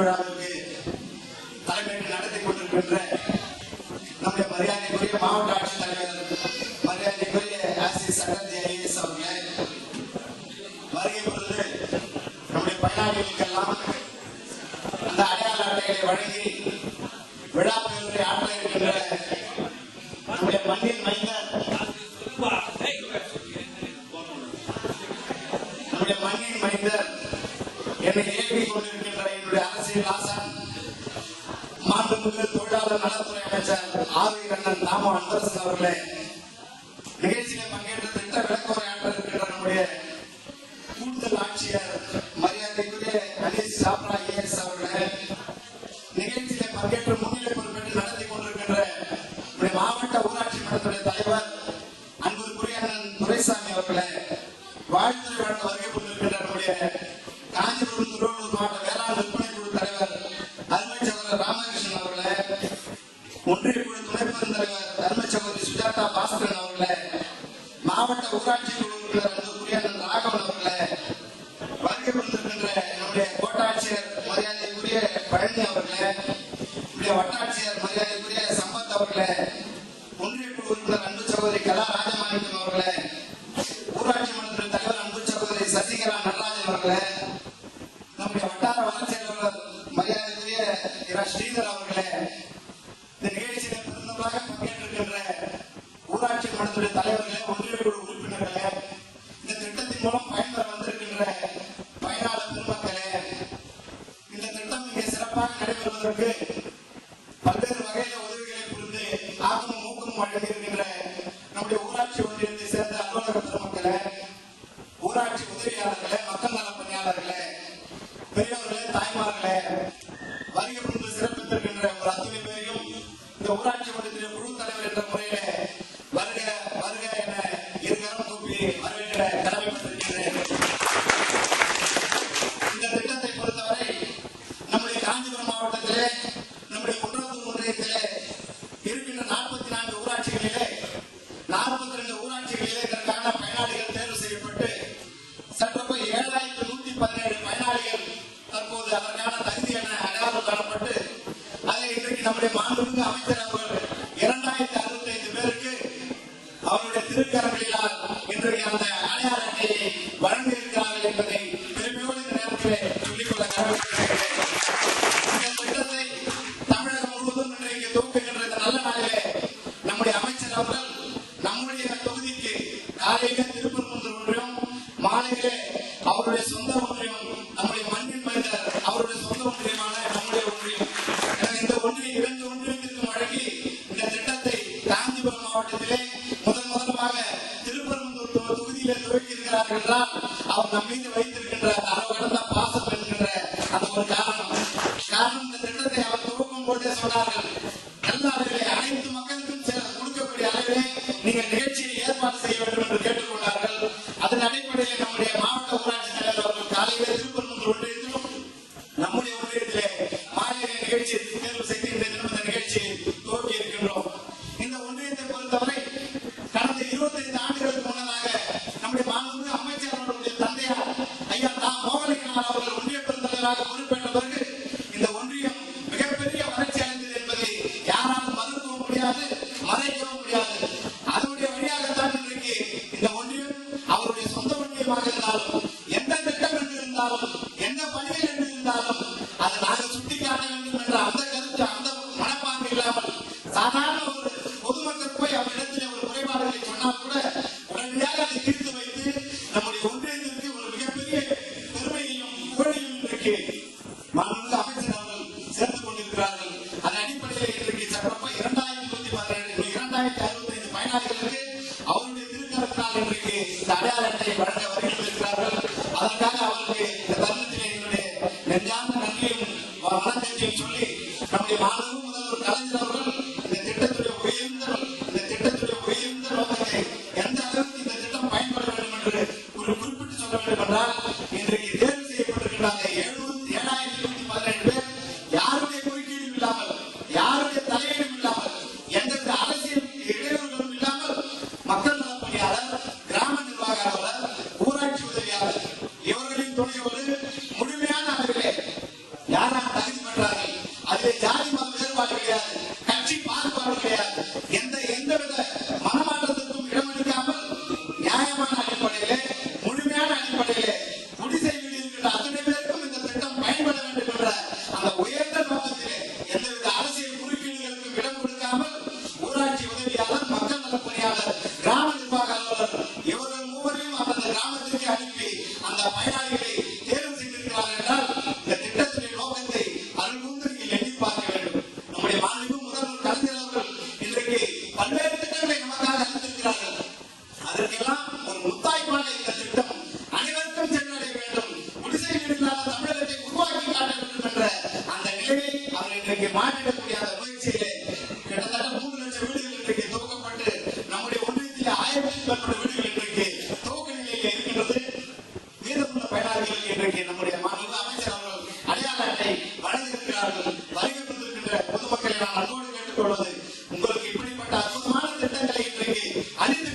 விழாவிற்கு தலைமையில் நடத்தி கொண்டிருக்கின்ற நம்முடைய மரியாதைக்குரிய மாவட்ட ஆட்சித்தலைவர் மரியாதைக்குரிய ஆசிரியர் சட்டர்ஜி ஐஏஎஸ் அவர்களே வருகை பொழுது நம்முடைய பயனாளிகளுக்கெல்லாம் அந்த அடையாள அட்டைகளை வழங்கி விழா பெயர்களை ஆற்ற இருக்கின்ற நம்முடைய மண்ணில் மைந்த கண்ணன் தாமோ அன்பரசன் அவர்களே. நிகழ்ச்சியில பங்கேற்ற திட்ட விளக்கமுறையாற்ற நம்முடைய கூடுதல் ஆட்சியர் மரியாதைக்குரிய அனீஸ் சாப்ரா ஏஎஸ் அவர்களே நிகழ்ச்சியில பங்கேற்ற முன்னிலை பொறுப்பேற்று நடத்தி கொண்டிருக்கின்ற நம்முடைய மாவட்ட ஊராட்சி மன்றத்துடைய தலைவர் அன்புக்குரிய அண்ணன் துரைசாமி அவர்களே வாழ்த்து வழங்க வருகை கோட்டாட்சியர் மரியாதைக்குரிய பழனி அவர்களே நம்முடைய வட்டாட்சியர் மரியாதைக்குரிய சம்பத் அவர்களே ஒன்றிய குழு உறுப்பினர் அன்பு சகோதரி கலா ராஜமாணிக்கம் அவர்களே ஊராட்சி மன்ற தலைவர் அன்பு சகோதரி சசிகலா நடராஜன் அவர்களே நம்முடைய வட்டார வளர்ச்சி அலுவலர் மரியாதைக்குரிய இரா ஸ்ரீதர் அவர்களே இந்த நிகழ்ச்சியில் பிறந்தவர்களாக பங்கேற்றிருக்கின்ற ஊராட்சி மன்றத்துடைய தலைவர் நம்முடைய நம்முடைய மாண்புமிகு அமைச்சர் அவர்கள் இரண்டாயிரத்தி அறுபத்தி ஐந்து பேருக்கு அவருடைய திருக்கரங்களினால் இன்றைய அந்த அடையாள அட்டையை வழங்க என்பதை பெருமையோடு இந்த நேரத்தில் சொல்லிக்கொள்ள தமிழகம் முழுவதும் இன்றைக்கு துவக்குகின்ற இந்த நல்ல நாளிலே நம்முடைய அமைச்சர் அவர்கள் துவக்கி என்றால் அவர் நம் மீது வைத்திருக்கின்ற அந்த பாசம் என்கின்ற அந்த ஒரு காரணம். காரணம் இந்த திட்டத்தை அவர் துவக்கும் போதே சொன்னார்கள். நல்ல அளவிலே அனைத்து மக்களுக்கும் கொடுக்கக்கூடிய அளவிலே நீங்கள் நிகழ்ச்சியை ஏற்பாடு செய்ய வேண்டும் என்று கேட்டுக்கொண்டார்கள். அதன் அடிப்படையில் நம்முடைய மாவட்ட ஊராட்சி தலைவர் அவர்கள் காலையிலே திருப்பரங்குன்றம் ஒன்றியத்திலும் நம்முடைய ஒன்றியத்திலே முடியாது மறைக்கவும் முடியாது. அதனுடைய வழியாகத்தான் இன்றைக்கு இந்த ஒன்றியம் அவருடைய சொந்த ஒன்றியமாக இருந்தாலும் எந்த திட்டம் என்று இருந்தாலும் எந்த பணிகள் என்று இருந்தாலும் அதை நாங்கள் சுட்டிக்காட்ட வேண்டும் என்ற அந்த கருத்து அந்த மனப்பான்மை இல்லாமல் சாதாரண ஒரு பொதுமக்கள் போய் அவரிடத்தில் ஒரு குறைபாடுகளை சொன்னால் கூட உடனடியாக அதை தீர்த்து அனுப்பி பயனாளிகளை தேர்வு செய்திருக்கிறார்கள் என்றால் இந்த திட்டத்தினுடைய நோக்கத்தை நீங்கள் எண்ணி பார்க்க வேண்டும். நம்முடைய மாண்பு முதல்வர் கலைஞர் அவர்கள் இன்றைக்கு பல்வேறு திட்டங்களை நமக்காக அதற்கெல்லாம் ஒரு முத்தாய்ப்பான இந்த திட்டம் அனைவருக்கும் சென்றடைய வேண்டும். குடிசை வீடு தமிழகத்தை உருவாக்கி காட்ட வேண்டும் என்ற அந்த நிலையை அவர் இன்றைக்கு உங்களுக்கு அற்புதமான திட்டங்களை இன்றைக்கு அறிந்து